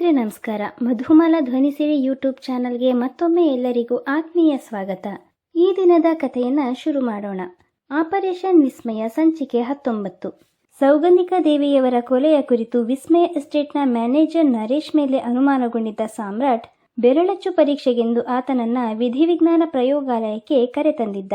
ಸ್ನೇಹಿತರೆ, ನಮಸ್ಕಾರ. ಮಧುಮಾಲ ಧ್ವನಿ ಸಿರಿ ಯೂಟ್ಯೂಬ್ ಚಾನಲ್ಗೆ ಮತ್ತೊಮ್ಮೆ ಎಲ್ಲರಿಗೂ ಆತ್ಮೀಯ ಸ್ವಾಗತ. ಈ ದಿನದ ಕಥೆಯನ್ನ ಶುರು ಮಾಡೋಣ. ಆಪರೇಷನ್ ವಿಸ್ಮಯ ಸಂಚಿಕೆ ಹತ್ತೊಂಬತ್ತು. ಸೌಗಂಧಿಕಾ ದೇವಿಯವರ ಕೊಲೆಯ ಕುರಿತು ವಿಸ್ಮಯ ಎಸ್ಟೇಟ್ನ ಮ್ಯಾನೇಜರ್ ನರೇಶ್ ಮೇಲೆ ಅನುಮಾನಗೊಂಡಿದ್ದ ಸಾಮ್ರಾಟ್ ಬೆರಳಚ್ಚು ಪರೀಕ್ಷೆಗೆಂದು ಆತನನ್ನ ವಿಧಿವಿಜ್ಞಾನ ಪ್ರಯೋಗಾಲಯಕ್ಕೆ ಕರೆತಂದಿದ್ದ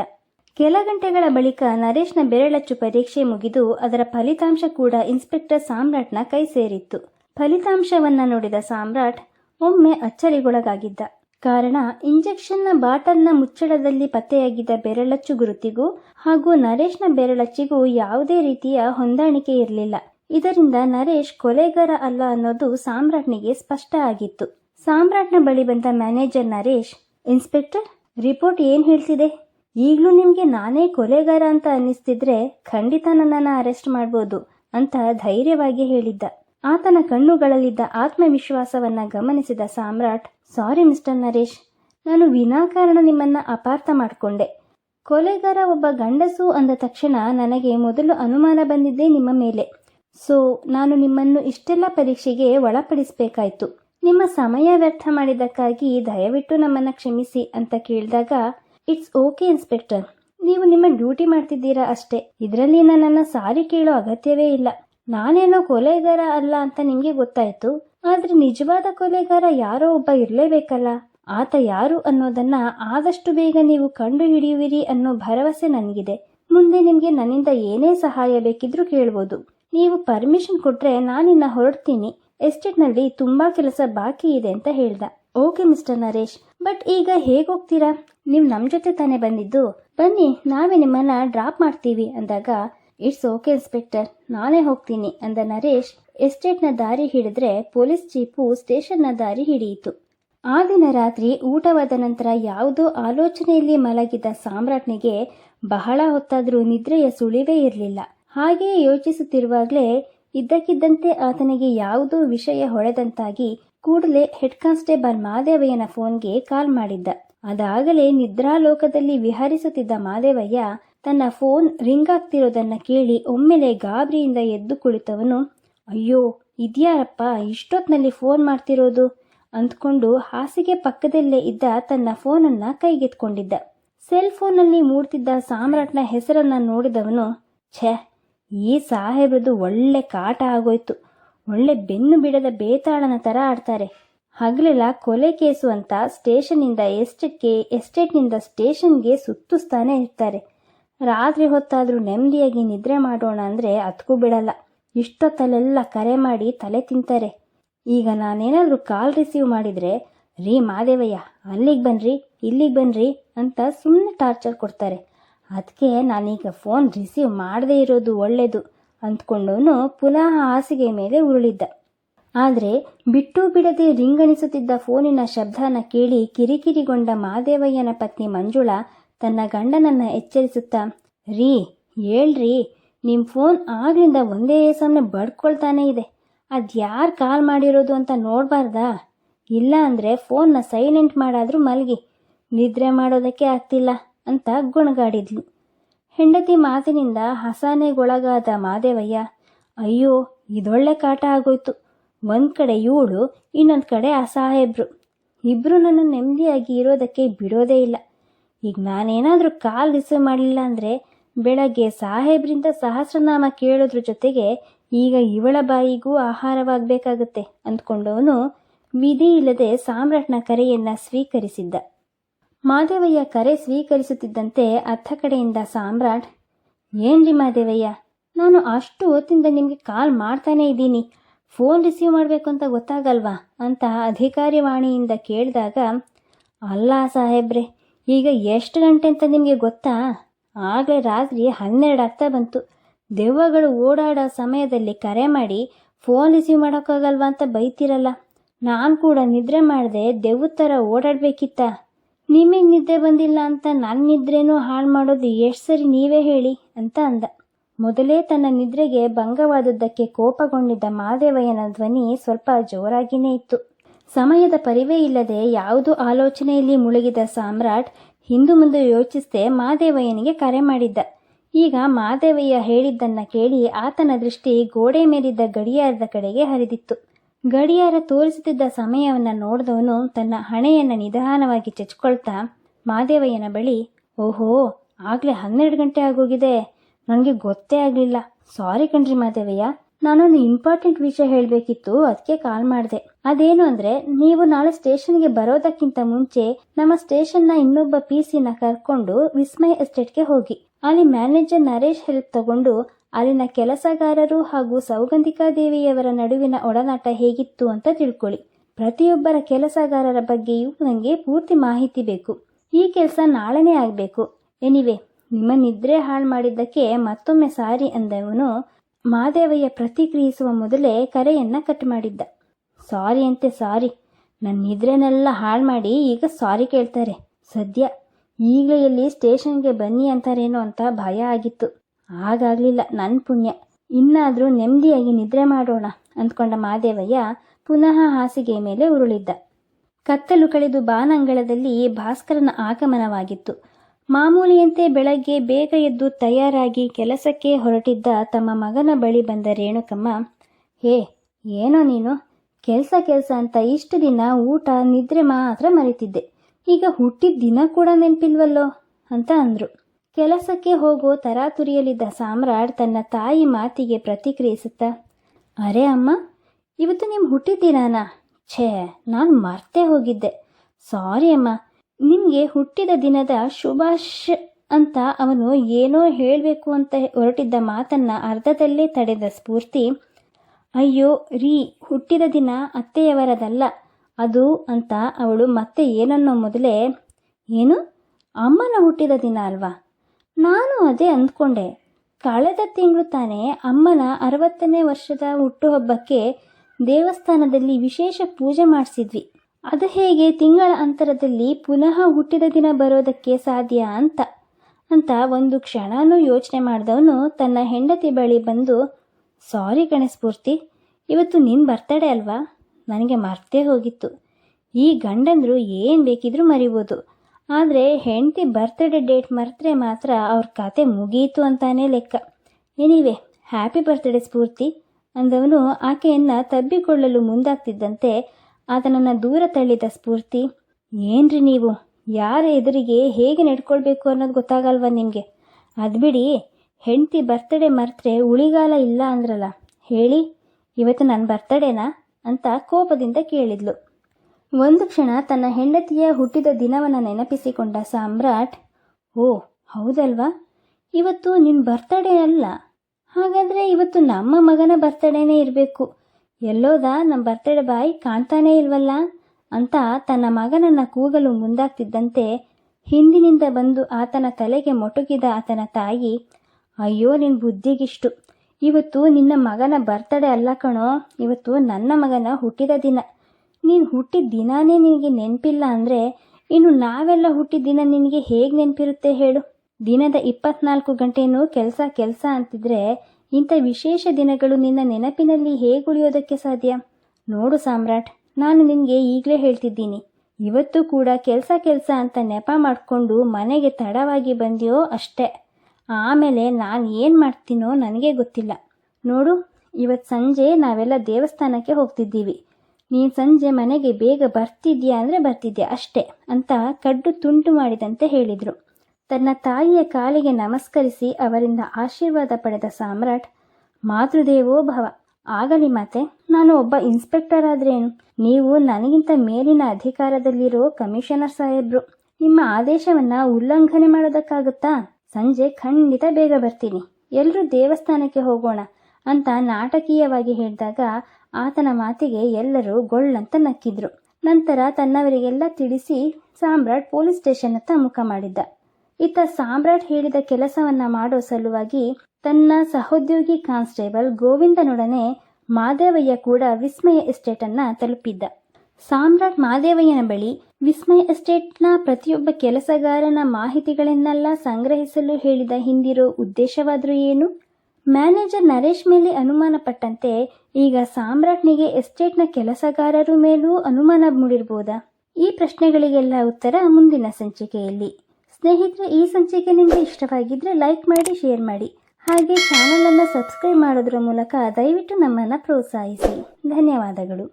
ಕೆಲ ಗಂಟೆಗಳ ಬಳಿಕ ನರೇಶ್ನ ಬೆರಳಚ್ಚು ಪರೀಕ್ಷೆ ಮುಗಿದು ಅದರ ಫಲಿತಾಂಶ ಕೂಡ ಇನ್ಸ್ಪೆಕ್ಟರ್ ಸಾಮ್ರಾಟ್ನ ಕೈ ಸೇರಿತ್ತು. ಫಲಿತಾಂಶವನ್ನ ನೋಡಿದ ಸಾಮ್ರಾಟ್ ಒಮ್ಮೆ ಅಚ್ಚರಿಗೊಳಗಾಗಿದ್ದ. ಕಾರಣ, ಇಂಜೆಕ್ಷನ್ನ ಬಾಟಲ್ನ ಮುಚ್ಚಳದಲ್ಲಿ ಪತ್ತೆಯಾಗಿದ್ದ ಬೆರಳಚ್ಚು ಗುರುತಿಗೂ ಹಾಗೂ ನರೇಶ್ನ ಬೆರಳಚ್ಚಿಗೂ ಯಾವುದೇ ರೀತಿಯ ಹೊಂದಾಣಿಕೆ ಇರಲಿಲ್ಲ. ಇದರಿಂದ ನರೇಶ್ ಕೊಲೆಗಾರ ಅಲ್ಲ ಅನ್ನೋದು ಸಾಮ್ರಾಟ್ನಿಗೆ ಸ್ಪಷ್ಟ ಆಗಿತ್ತು. ಸಾಮ್ರಾಟ್ನ ಬಳಿ ಬಂದ ಮ್ಯಾನೇಜರ್ ನರೇಶ್, ಇನ್ಸ್ಪೆಕ್ಟರ್, ರಿಪೋರ್ಟ್ ಏನ್ ಹೇಳ್ತಿದೆ? ಈಗಲೂ ನಿಮಗೆ ನಾನೇ ಕೊಲೆಗಾರ ಅಂತ ಅನ್ನಿಸ್ತಿದ್ರೆ ಖಂಡಿತ ನನ್ನನ್ನು ಅರೆಸ್ಟ್ ಮಾಡ್ಬೋದು, ಅಂತ ಧೈರ್ಯವಾಗಿ ಹೇಳಿದ್ದ. ಆತನ ಕಣ್ಣುಗಳಲ್ಲಿದ್ದ ಆತ್ಮವಿಶ್ವಾಸವನ್ನ ಗಮನಿಸಿದ ಸಾಮ್ರಾಟ್ ಸಾರಿ ಮಿಸ್ಟರ್ ನರೇಶ್, ನಾನು ವಿನಾಕಾರಣ ನಿಮ್ಮನ್ನ ಅಪಾರ್ಥ ಮಾಡಿಕೊಂಡೆ. ಕೊಲೆಗಾರ ಒಬ್ಬ ಗಂಡಸು ಅಂದ ತಕ್ಷಣ ನನಗೆ ಮೊದಲು ಅನುಮಾನ ಬಂದಿದ್ದೇ ನಿಮ್ಮ ಮೇಲೆ. ಸೊ ನಾನು ನಿಮ್ಮನ್ನು ಇಷ್ಟೆಲ್ಲ ಪರೀಕ್ಷೆಗೆ ಒಳಪಡಿಸಬೇಕಾಯ್ತು. ನಿಮ್ಮ ಸಮಯ ವ್ಯರ್ಥ ಮಾಡಿದ್ದಕ್ಕಾಗಿ ದಯವಿಟ್ಟು ನಮ್ಮನ್ನ ಕ್ಷಮಿಸಿ ಅಂತ ಕೇಳಿದಾಗ ಇಟ್ಸ್ ಓಕೆ ಇನ್ಸ್ಪೆಕ್ಟರ್ ನೀವು ನಿಮ್ಮ ಡ್ಯೂಟಿ ಮಾಡ್ತಿದ್ದೀರಾ ಅಷ್ಟೇ. ಇದರಲ್ಲಿ ನನ್ನನ್ನು ಸಾರಿ ಕೇಳೋ ಅಗತ್ಯವೇ ಇಲ್ಲ. ನಾನೇನೋ ಕೊಲೆಗಾರ ಅಲ್ಲ ಅಂತ ನಿಮಗೆ ಗೊತ್ತಾಯ್ತು? ಆದ್ರೆ ನಿಜವಾದ ಕೊಲೆಗಾರ ಯಾರೋ ಒಬ್ಬ ಇರಲೇಬೇಕಲ್ಲ. ಆತ ಯಾರು ಅನ್ನೋದನ್ನ ಆದಷ್ಟು ಬೇಗ ನೀವು ಕಂಡು ಹಿಡಿಯುವಿರಿ ಅನ್ನೋ ಭರವಸೆ ನನಗಿದೆ. ಮುಂದೆ ನಿಮಗೆ ನನ್ನಿಂದ ಏನೇ ಸಹಾಯ ಬೇಕಿದ್ರೂ ಕೇಳ್ಬೋದು. ನೀವು ಪರ್ಮಿಷನ್ ಕೊಟ್ರೆ ನಾನಿನ್ನ ಹೊರಡ್ತೀನಿ. ಎಸ್ಟೇಟ್ನಲ್ಲಿ ತುಂಬಾ ಕೆಲಸ ಬಾಕಿ ಇದೆ ಅಂತ ಹೇಳ್ದ. Okay, mister Naresh. ಬಟ್ ಈಗ ಹೇಗೆ ಹೋಗ್ತೀರಾ ನೀವು ನಮ್ಮ ಜೊತೆ ತಾನೇ ಬಂದಿದ್ದು. ಬನ್ನಿ, ನಾವೇ ನಿಮ್ಮನ್ನ ಡ್ರಾಪ್ ಮಾಡ್ತೀವಿ ಅಂದಾಗ ಇಟ್ಸ್ ಓಕೆ ಇನ್ಸ್ಪೆಕ್ಟರ್ ನಾನೇ ಹೋಗ್ತೀನಿ, ಅಂದ ನರೇಶ್. ಎಸ್ಟೇಟ್ನ ದಾರಿ ಹಿಡಿದ್ರೆ ಪೊಲೀಸ್ ಜೀಪು ಸ್ಟೇಷನ್ನ ದಾರಿ ಹಿಡಿಯಿತು. ಆ ದಿನ ರಾತ್ರಿ ಊಟವಾದ ನಂತರ ಯಾವುದೋ ಆಲೋಚನೆಯಲ್ಲಿ ಮಲಗಿದ್ದ ಸಾಮ್ರಾಟ್ನಿಗೆ ಬಹಳ ಹೊತ್ತಾದರೂ ನಿದ್ರೆಯ ಸುಳಿವೇ ಇರಲಿಲ್ಲ. ಹಾಗೆಯೇ ಯೋಚಿಸುತ್ತಿರುವಾಗಲೇ ಇದ್ದಕ್ಕಿದ್ದಂತೆ ಆತನಿಗೆ ಯಾವುದೋ ವಿಷಯ ಹೊಳೆದಂತಾಗಿ ಕೂಡಲೇ ಹೆಡ್ ಕಾನ್ಸ್ಟೇಬಲ್ ಮಾದೇವಯ್ಯನ ಫೋನ್ಗೆ ಕಾಲ್ ಮಾಡಿದ್ದ. ಅದಾಗಲೇ ನಿದ್ರಾಲೋಕದಲ್ಲಿ ವಿಹರಿಸುತ್ತಿದ್ದ ಮಾದೇವಯ್ಯ ತನ್ನ ಫೋನ್ ರಿಂಗ್ ಆಗ್ತಿರೋದನ್ನು ಕೇಳಿ ಒಮ್ಮೆಲೆ ಗಾಬರಿಯಿಂದ ಎದ್ದು ಕುಳಿತವನು, ಅಯ್ಯೋ, ಇದ್ಯಾರಪ್ಪ ಇಷ್ಟೊತ್ತಿನಲ್ಲಿ ಫೋನ್ ಮಾಡ್ತಿರೋದು? ಅಂದ್ಕೊಂಡು ಹಾಸಿಗೆ ಪಕ್ಕದಲ್ಲೇ ಇದ್ದ ತನ್ನ ಫೋನನ್ನು ಕೈಗೆತ್ಕೊಂಡಿದ್ದ. ಸೆಲ್ ಫೋನಲ್ಲಿ ಮೂಡ್ತಿದ್ದ ಸಾಮ್ರಾಟ್ನ ಹೆಸರನ್ನ ನೋಡಿದವನು, ಛೇ, ಈ ಸಾಹೇಬ್ರದ್ದು ಒಳ್ಳೆ ಕಾಟ ಆಗೋಯ್ತು. ಒಳ್ಳೆ ಬೆನ್ನು ಬಿಡದ ಬೇತಾಳನ ತರ ಆಡ್ತಾರೆ. ಹಗಲೆಲ್ಲ ಕೊಲೆ ಕೇಸು ಅಂತ ಸ್ಟೇಷನ್ನಿಂದ ಎಸ್ಟೇಟ್ಗೆ, ಎಸ್ಟೇಟ್ನಿಂದ ಸ್ಟೇಷನ್ಗೆ ಸುತ್ತುಸ್ತಾನೆ ಇರ್ತಾರೆ. ರಾತ್ರಿ ಹೊತ್ತಾದರೂ ನೆಮ್ಮದಿಯಾಗಿ ನಿದ್ರೆ ಮಾಡೋಣ ಅಂದರೆ ಅದಕ್ಕೂ ಬಿಡಲ್ಲ. ಇಷ್ಟೊತ್ತಲ್ಲೆಲ್ಲ ಕರೆ ಮಾಡಿ ತಲೆ ತಿಂತಾರೆ. ಈಗ ನಾನೇನಾದರೂ ಕಾಲ್ ರಿಸೀವ್ ಮಾಡಿದರೆ, ರೀ ಮಾದೇವಯ್ಯ, ಅಲ್ಲಿಗೆ ಬನ್ನಿರಿ ಇಲ್ಲಿಗೆ ಬನ್ನಿರಿ ಅಂತ ಸುಮ್ಮನೆ ಟಾರ್ಚರ್ ಕೊಡ್ತಾರೆ. ಅದಕ್ಕೆ ನಾನೀಗ ಫೋನ್ ರಿಸೀವ್ ಮಾಡದೇ ಇರೋದು ಒಳ್ಳೆಯದು ಅಂದ್ಕೊಂಡವನು ಪುನಃ ಹಾಸಿಗೆ ಮೇಲೆ ಉರುಳಿದ್ದ. ಆದರೆ ಬಿಟ್ಟು ಬಿಡದೆ ರಿಂಗಣಿಸುತ್ತಿದ್ದ ಫೋನಿನ ಶಬ್ದನ ಕೇಳಿ ಕಿರಿಕಿರಿಗೊಂಡ ಮಾದೇವಯ್ಯನ ಪತ್ನಿ ಮಂಜುಳಾ ತನ್ನ ಗಂಡನನ್ನು ಎಚ್ಚರಿಸುತ್ತಾ, ರೀ, ಹೇಳ್ರಿ ನಿಮ್ಮ ಫೋನ್ ಆಗ್ಲಿಂದ ಒಂದೇ ಸಮನೆ ಬಡ್ಕೊಳ್ತಾನೆ ಇದೆ. ಅದ್ಯಾರು ಕಾಲ್ ಮಾಡಿರೋದು ಅಂತ ನೋಡಬಾರ್ದಾ? ಇಲ್ಲ ಅಂದರೆ ಫೋನ್ನ ಸೈಲೆಂಟ್ ಮಾಡಾದರೂ ಮಲಗಿ, ನಿದ್ರೆ ಮಾಡೋದಕ್ಕೆ ಆಗ್ತಿಲ್ಲ ಅಂತ ಗುಣಗಾಡಿದ್ಲು. ಹೆಂಡತಿ ಮಾತಿನಿಂದ ಹಸಾನೆಗೊಳಗಾದ ಮಾದೇವಯ್ಯ, ಅಯ್ಯೋ, ಇದೊಳ್ಳೆ ಕಾಟ ಆಗೋಯ್ತು. ಒಂದು ಕಡೆ ಇವಳು, ಇನ್ನೊಂದು ಕಡೆ ಆ ಸಾಹೇಬ್ರು ಇಬ್ಬರು ನನ್ನ ನೆಮ್ಮದಿಯಾಗಿ ಇರೋದಕ್ಕೆ ಬಿಡೋದೇ ಇಲ್ಲ. ಈಗ ನಾನೇನಾದರೂ ಕಾಲ್ ರಿಸೀವ್ ಮಾಡಲಿಲ್ಲ ಅಂದರೆ ಬೆಳಗ್ಗೆ ಸಾಹೇಬ್ರಿಂದ ಸಹಸ್ರನಾಮ ಕೇಳೋದ್ರ ಜೊತೆಗೆ ಈಗ ಇವಳ ಬಾಯಿಗೂ ಆಹಾರವಾಗಬೇಕಾಗತ್ತೆ ಅಂದ್ಕೊಂಡವನು ವಿಧಿ ಇಲ್ಲದೆ ಸಾಮ್ರಾಟ್ನ ಕರೆಯನ್ನ ಸ್ವೀಕರಿಸಿದ್ದ. ಮಾದೇವಯ್ಯ ಕರೆ ಸ್ವೀಕರಿಸುತ್ತಿದ್ದಂತೆ ಅರ್ಥ ಕಡೆಯಿಂದ ಸಾಮ್ರಾಟ್, ಏನ್ರಿ ಮಾದೇವಯ್ಯ, ನಾನು ಅಷ್ಟು ಹೊತ್ತಿಂದ ನಿಮಗೆ ಕಾಲ್ ಮಾಡ್ತಾನೇ ಇದ್ದೀನಿ, ಫೋನ್ ರಿಸೀವ್ ಮಾಡಬೇಕು ಅಂತ ಗೊತ್ತಾಗಲ್ವಾ? ಅಂತ ಅಧಿಕಾರಿ ವಾಣಿಯಿಂದ ಕೇಳಿದಾಗ, ಅಲ್ಲ ಸಾಹೇಬ್ರೆ ಈಗ ಎಷ್ಟು ಗಂಟೆ ಅಂತ ನಿಮಗೆ ಗೊತ್ತಾ? ಆಗಲೇ ರಾತ್ರಿ ಹನ್ನೆರಡು ಆಗ್ತಾ ಬಂತು. ದೆವ್ವಗಳು ಓಡಾಡೋ ಸಮಯದಲ್ಲಿ ಕರೆ ಮಾಡಿ ಫೋನ್ ರಿಸೀವ್ ಮಾಡೋಕ್ಕಾಗಲ್ವಾ ಅಂತ ಬೈತಿರಲ್ಲ. ನಾನು ಕೂಡ ನಿದ್ರೆ ಮಾಡಿದೆ ದೆವ್ವ ಥರ ಓಡಾಡಬೇಕಿತ್ತ. ನಿಮಗೆ ನಿದ್ದೆ ಬಂದಿಲ್ಲ ಅಂತ ನನ್ನ ನಿದ್ರೆನೂ ಹಾಳು ಮಾಡೋದು ಎಷ್ಟು ಸರಿ ನೀವೇ ಹೇಳಿ ಅಂತ ಅಂದ. ಮೊದಲೇ ತನ್ನ ನಿದ್ರೆಗೆ ಭಂಗವಾದದ್ದಕ್ಕೆ ಕೋಪಗೊಂಡಿದ್ದ ಮಾದೇವಯ್ಯನ ಧ್ವನಿ ಸ್ವಲ್ಪ ಜೋರಾಗಿಯೇ ಇತ್ತು. ಸಮಯದ ಪರಿವೇ ಇಲ್ಲದೆ ಯಾವುದೋ ಆಲೋಚನೆಯಲ್ಲಿ ಮುಳುಗಿದ ಸಾಮ್ರಾಟ್, ಹಿಂದು ಮುಂದೆ ಯೋಚಿಸದೆ ಮಾದೇವಯ್ಯನಿಗೆ ಕರೆ ಮಾಡಿದ್ದ. ಈಗ ಮಾದೇವಯ್ಯ ಹೇಳಿದ್ದನ್ನ ಕೇಳಿ ಆತನ ದೃಷ್ಟಿ ಗೋಡೆ ಮೇಲಿದ್ದ ಗಡಿಯಾರದ ಕಡೆಗೆ ಹರಿದಿತ್ತು. ಗಡಿಯಾರ ತೋರಿಸುತ್ತಿದ್ದ ಸಮಯವನ್ನು ನೋಡಿದವನು ತನ್ನ ಹಣೆಯನ್ನು ನಿಧಾನವಾಗಿ ಚಚ್ಕೊಳ್ತಾ, ಮಾದೇವಯ್ಯನ ಬಳಿ, ಓಹೋ, ಆಗಲೇ ಹನ್ನೆರಡು ಗಂಟೆ ಆಗೋಗಿದೆ. ನನಗೆ ಗೊತ್ತೇ ಆಗಲಿಲ್ಲ. ಸಾರಿ ಕಣ್ರಿ ಮಾದೇವಯ್ಯ. ನಾನೊಂದು ಇಂಪಾರ್ಟೆಂಟ್ ವಿಷಯ ಹೇಳಬೇಕಿತ್ತು, ಅದಕ್ಕೆ ಕಾಲ್ ಮಾಡಿದೆ. ಅದೇನು ಅಂದರೆ, ನೀವು ನಾಳೆ ಸ್ಟೇಷನ್ಗೆ ಬರೋದಕ್ಕಿಂತ ಮುಂಚೆ, ನಮ್ಮ ಸ್ಟೇಷನ್ನ ಇನ್ನೊಬ್ಬ ಪಿ ಸಿನ ಕರ್ಕೊಂಡು ವಿಸ್ಮಯ ಎಸ್ಟೇಟ್ಗೆ ಹೋಗಿ. ಅಲ್ಲಿ ಮ್ಯಾನೇಜರ್ ನರೇಶ್ ಹೆಲ್ಪ್ ತಗೊಂಡು, ಅಲ್ಲಿನ ಕೆಲಸಗಾರರು ಹಾಗೂ ಸೌಗಂಧಿಕಾ ದೇವಿಯವರ ನಡುವಿನ ಒಡನಾಟ ಹೇಗಿತ್ತು ಅಂತ ತಿಳ್ಕೊಳ್ಳಿ. ಪ್ರತಿಯೊಬ್ಬರ ಕೆಲಸಗಾರರ ಬಗ್ಗೆಯೂ ನನಗೆ ಪೂರ್ತಿ ಮಾಹಿತಿ ಬೇಕು. ಈ ಕೆಲಸ ನಾಳೆನೇ ಆಗಬೇಕು. ಎನಿವೆ ನಿಮ್ಮ ನಿದ್ರೆ ಹಾಳು ಮಾಡಿದ್ದಕ್ಕೆ ಮತ್ತೊಮ್ಮೆ ಸಾರಿ ಅಂದವನು ಮಾದೇವಯ್ಯ ಪ್ರತಿಕ್ರಿಯಿಸುವ ಮೊದಲೇ ಕರೆಯನ್ನ ಕಟ್ ಮಾಡಿದ್ದ. ಸಾರಿ ಅಂತೆ, ಸಾರಿ. ನನ್ನ ನಿದ್ರೆನೆಲ್ಲ ಹಾಳು ಮಾಡಿ ಈಗ ಸಾರಿ ಕೇಳ್ತಾರೆ. ಸದ್ಯ ಈಗಲೇ ಇಲ್ಲಿ ಸ್ಟೇಷನ್ಗೆ ಬನ್ನಿ ಅಂತಾರೇನೋ ಅಂತ ಭಯ ಆಗಿತ್ತು. ಹಾಗಾಗಲಿಲ್ಲ ನನ್ನ ಪುಣ್ಯ. ಇನ್ನಾದರೂ ನೆಮ್ಮದಿಯಾಗಿ ನಿದ್ರೆ ಮಾಡೋಣ, ಅಂದ್ಕೊಂಡ ಮಾದೇವಯ್ಯ ಪುನಃ ಹಾಸಿಗೆ ಮೇಲೆ ಉರುಳಿದ್ದ. ಕತ್ತಲು ಕಳೆದು ಬಾನಂಗಳದಲ್ಲಿ ಭಾಸ್ಕರನ ಆಗಮನವಾಗಿತ್ತು. ಮಾಮೂಲಿಯಂತೆ ಬೆಳಗ್ಗೆ ಬೇಗ ಎದ್ದು ತಯಾರಾಗಿ ಕೆಲಸಕ್ಕೆ ಹೊರಟಿದ್ದ ತಮ್ಮ ಮಗನ ಬಳಿ ಬಂದ ರೇಣುಕಮ್ಮ, ಹೇ, ಏನೋ ನೀನು? ಕೆಲಸ ಕೆಲಸ ಅಂತ ಇಷ್ಟು ದಿನ ಊಟ, ನಿದ್ರೆ ಮಾತ್ರ ಮರೆತಿದ್ದೆ. ಈಗ ಹುಟ್ಟಿದ ದಿನ ಕೂಡ ನೆನಪಿಲ್ವಲ್ಲೋ? ಅಂತ ಅಂದರು. ಕೆಲಸಕ್ಕೆ ಹೋಗೋ ತರಾತುರಿಯಲ್ಲಿದ್ದ ಸಾಮ್ರಾಟ್ ತನ್ನ ತಾಯಿ ಮಾತಿಗೆ ಪ್ರತಿಕ್ರಿಯಿಸುತ್ತಾ, ಅರೆ ಅಮ್ಮ, ಇವತ್ತು ನಿಮ್ಮ ಹುಟ್ಟಿದ್ದೀರಾನಾ ಛೇ, ನಾನು ಮರ್ತೇ ಹೋಗಿದ್ದೆ. ಸಾರಿ ಅಮ್ಮ ನಿಮಗೆ ಹುಟ್ಟಿದ ದಿನದ ಶುಭಾಶ್ ಅಂತ ಅವನು ಏನೋ ಹೇಳಬೇಕು ಅಂತ ಹೊರಟಿದ್ದ ಮಾತನ್ನ ಅರ್ಧದಲ್ಲೇ ತಡೆದ ಸ್ಫೂರ್ತಿ. ಅಯ್ಯೋ, ರೀ, ಹುಟ್ಟಿದ ದಿನ ಅತ್ತೆಯವರದಲ್ಲ, ಅದು ಅಂತ ಅವಳು ಮತ್ತೆ ಏನನ್ನೋ ಮೊದಲೇ, ಏನು? ಅಮ್ಮನ ಹುಟ್ಟಿದ ದಿನ ಅಲ್ವಾ? ನಾನು ಅದೇ ಅಂದ್ಕೊಂಡೆ. ಕಳೆದ ತಿಂಗಳು ತಾನೇ ಅಮ್ಮನ ಅರವತ್ತನೇ ವರ್ಷದ ಹುಟ್ಟುಹಬ್ಬಕ್ಕೆ ದೇವಸ್ಥಾನದಲ್ಲಿ ವಿಶೇಷ ಪೂಜೆ ಮಾಡಿಸಿದ್ವಿ. ಅದು ಹೇಗೆ ತಿಂಗಳ ಅಂತರದಲ್ಲಿ ಪುನಃ ಹುಟ್ಟಿದ ದಿನ ಬರೋದಕ್ಕೆ ಸಾಧ್ಯ ಅಂತ. ಅಂತ ಒಂದು ಕ್ಷಣನೂ ಯೋಚನೆ ಮಾಡಿದವನು ತನ್ನ ಹೆಂಡತಿ ಬಳಿ ಬಂದು, ಸಾರಿ ಗಣಸ್ಫೂರ್ತಿ ಇವತ್ತು ನಿನ್ನ ಬರ್ತಡೇ ಅಲ್ವಾ? ನನಗೆ ಮರ್ತೇ ಹೋಗಿತ್ತು. ಈ ಗಂಡಂದರು ಏನು ಬೇಕಿದ್ರೂ ಮರಿಬೋದು. ಆದರೆ ಹೆಂಡತಿ ಬರ್ತ್ಡೇ ಡೇಟ್ ಮರೆತರೆ ಮಾತ್ರ ಅವ್ರ ಕತೆ ಮುಗೀತು ಅಂತಾನೇ ಲೆಕ್ಕ. ಎನಿವೆ, ಹ್ಯಾಪಿ ಬರ್ತ್ಡೇ ಸ್ಫೂರ್ತಿ, ಅಂದವನು ಆಕೆಯನ್ನು ತಬ್ಬಿಕೊಳ್ಳಲು ಮುಂದಾಗ್ತಿದ್ದಂತೆ ಆತನನ್ನು ದೂರ ತಳ್ಳಿದ ಸ್ಫೂರ್ತಿ, ಏನ್ರಿ ನೀವು? ಯಾರ ಎದುರಿಗೆ ಹೇಗೆ ನಡ್ಕೊಳ್ಬೇಕು ಅನ್ನೋದು ಗೊತ್ತಾಗಲ್ವ ನಿಮಗೆ ಅದು ಬಿಡಿ, ಹೆಂಡತಿ ಬರ್ತಡೇ ಮರೆತರೆ ಉಳಿಗಾಲ ಇಲ್ಲ ಅಂದ್ರಲ್ಲ. ಹೇಳಿ, ಇವತ್ತು ನನ್ನ ಬರ್ತಡೇನಾ ಅಂತ ಕೋಪದಿಂದ ಕೇಳಿದ್ಲು. ಒಂದು ಕ್ಷಣ ತನ್ನ ಹೆಂಡತಿಯ ಹುಟ್ಟಿದ ದಿನವನ್ನು ನೆನಪಿಸಿಕೊಂಡ ಸಾಮ್ರಾಟ್, ಓ, ಹೌದಲ್ವಾ? ಇವತ್ತು ನಿನ್ನ ಬರ್ತಡೇ ಅಲ್ಲ. ಹಾಗಾದರೆ ಇವತ್ತು ನಮ್ಮ ಮಗನ ಬರ್ತಡೇನೇ ಇರಬೇಕು. ಎಲ್ಲೋದ? ನಮ್ಮ ಬರ್ತಡೇ ಬಾಯ್ ಕಾಣ್ತಾನೇ ಇಲ್ವಲ್ಲ? ಅಂತ ತನ್ನ ಮಗನನ್ನ ಕೂಗಲು ಮುಂದಾಗ್ತಿದ್ದಂತೆ ಹಿಂದಿನಿಂದ ಬಂದು ಆತನ ತಲೆಗೆ ಮೊಟುಕಿದ ಆತನ ತಾಯಿ, ಅಯ್ಯೋ ನಿನ್ನ ಬುದ್ಧಿಗಿಷ್ಟು. ಇವತ್ತು ನಿನ್ನ ಮಗನ ಬರ್ತಡೇ ಅಲ್ಲ ಕಣೋ. ಇವತ್ತು ನನ್ನ ಮಗನ ಹುಟ್ಟಿದ ದಿನ. ನೀನು ಹುಟ್ಟಿದ ದಿನಾನೇ ನಿನಗೆ ನೆನಪಿಲ್ಲ ಅಂದರೆ ಇನ್ನು ನಾವೆಲ್ಲ ಹುಟ್ಟಿದ ದಿನ ನಿನಗೆ ಹೇಗೆ ನೆನಪಿರುತ್ತೆ ಹೇಳು. ದಿನದ ಇಪ್ಪತ್ನಾಲ್ಕು ಗಂಟೆನೂ ಕೆಲಸ ಕೆಲಸ ಅಂತಿದ್ರೆ ಇಂಥ ವಿಶೇಷ ದಿನಗಳು ನಿನ್ನ ನೆನಪಿನಲ್ಲಿ ಹೇಗೆ ಉಳಿಯೋದಕ್ಕೆ ಸಾಧ್ಯ? ನೋಡು ಸಾಮ್ರಾಟ್, ನಾನು ನಿನಗೆ ಈಗಲೇ ಹೇಳ್ತಿದ್ದೀನಿ. ಇವತ್ತು ಕೂಡ ಕೆಲಸ ಕೆಲಸ ಅಂತ ನೆಪ ಮಾಡಿಕೊಂಡು ಮನೆಗೆ ತಡವಾಗಿ ಬಂದ್ಯೋ ಅಷ್ಟೇ. ಆಮೇಲೆ ನಾನು ಏನು ಮಾಡ್ತೀನೋ ನನಗೆ ಗೊತ್ತಿಲ್ಲ. ನೋಡು ಇವತ್ತು ಸಂಜೆ ನಾವೆಲ್ಲ ದೇವಸ್ಥಾನಕ್ಕೆ ಹೋಗ್ತಿದ್ದೀವಿ. ನೀನು ಸಂಜೆ ಮನೆಗೆ ಬೇಗ ಬರ್ತಿದ್ಯಾ ಅಂದರೆ ಬರ್ತಿದ್ಯಾ ಅಷ್ಟೇ ಅಂತ ಕಡ್ಡು ತುಂಟು ಮಾಡಿದಂತೆ ಹೇಳಿದರು. ತನ್ನ ತಾಯಿಯ ಕಾಲಿಗೆ ನಮಸ್ಕರಿಸಿ ಅವರಿಂದ ಆಶೀರ್ವಾದ ಪಡೆದ ಸಾಮ್ರಾಟ್, ಮಾತೃದೇವೋ ಭವ, ಆಗಲಿ ಮಾತೆ, ನಾನು ಒಬ್ಬ ಇನ್ಸ್ಪೆಕ್ಟರ್ ಆದ್ರೇನು ನೀವು ನನಗಿಂತ ಮೇಲಿನ ಅಧಿಕಾರದಲ್ಲಿರೋ ಕಮಿಷನರ್ ಸಾಹೇಬ್ರು, ನಿಮ್ಮ ಆದೇಶವನ್ನ ಉಲ್ಲಂಘನೆ ಮಾಡೋದಕ್ಕಾಗುತ್ತಾ? ಸಂಜೆ ಖಂಡಿತ ಬೇಗ ಬರ್ತೀನಿ. ಎಲ್ಲರೂ ದೇವಸ್ಥಾನಕ್ಕೆ ಹೋಗೋಣ ಅಂತ ನಾಟಕೀಯವಾಗಿ ಹೇಳಿದಾಗ ಆತನ ಮಾತಿಗೆ ಎಲ್ಲರೂ ಗೊಳ್ಳಂತ ನಕ್ಕಿದ್ರು. ನಂತರ ತನ್ನವರಿಗೆಲ್ಲ ತಿಳಿಸಿ ಸಾಮ್ರಾಟ್ ಪೊಲೀಸ್ ಸ್ಟೇಷನ್ ಹತ್ತ ಮುಖ ಮಾಡಿದ್ದ. ಇತ್ತ ಸಾಮ್ರಾಟ್ ಹೇಳಿದ ಕೆಲಸವನ್ನ ಮಾಡೋ ಸಲುವಾಗಿ ತನ್ನ ಸಹೋದ್ಯೋಗಿ ಕಾನ್ಸ್ಟೇಬಲ್ ಗೋವಿಂದನೊಡನೆ ಮಾದೇವಯ್ಯ ಕೂಡ ವಿಸ್ಮಯ ಎಸ್ಟೇಟನ್ನ ತಲುಪಿದ್ದ. ಸಾಮ್ರಾಟ್ ಮಾದೇವಯ್ಯನ ಬಳಿ ವಿಸ್ಮಯ ಎಸ್ಟೇಟ್ನ ಪ್ರತಿಯೊಬ್ಬ ಕೆಲಸಗಾರನ ಮಾಹಿತಿಗಳನ್ನೆಲ್ಲ ಸಂಗ್ರಹಿಸಲು ಹೇಳಿದ ಹಿಂದಿರೋ ಉದ್ದೇಶವಾದರೂ ಏನು? ಮ್ಯಾನೇಜರ್ ನರೇಶ್ ಮೇಲೆ ಅನುಮಾನ ಪಟ್ಟಂತೆ ಈಗ ಸಾಮ್ರಾಟ್ನಿಗೆ ಎಸ್ಟೇಟ್ನ ಕೆಲಸಗಾರರು ಮೇಲೂ ಅನುಮಾನ ಮೂಡಿರ್ಬೋದಾ? ಈ ಪ್ರಶ್ನೆಗಳಿಗೆಲ್ಲ ಉತ್ತರ ಮುಂದಿನ ಸಂಚಿಕೆಯಲ್ಲಿ. ಸ್ನೇಹಿತರೆ, ಈ ಸಂಚಿಕೆ ನಿಮಗೆ ಇಷ್ಟವಾಗಿದ್ದರೆ ಲೈಕ್ ಮಾಡಿ ಶೇರ್ ಮಾಡಿ. ಹಾಗೆ ಚಾನಲನ್ನು ಸಬ್ಸ್ಕ್ರೈಬ್ ಮಾಡೋದ್ರ ಮೂಲಕ ದಯವಿಟ್ಟು ನಮ್ಮನ್ನು ಪ್ರೋತ್ಸಾಹಿಸಿ. ಧನ್ಯವಾದಗಳು.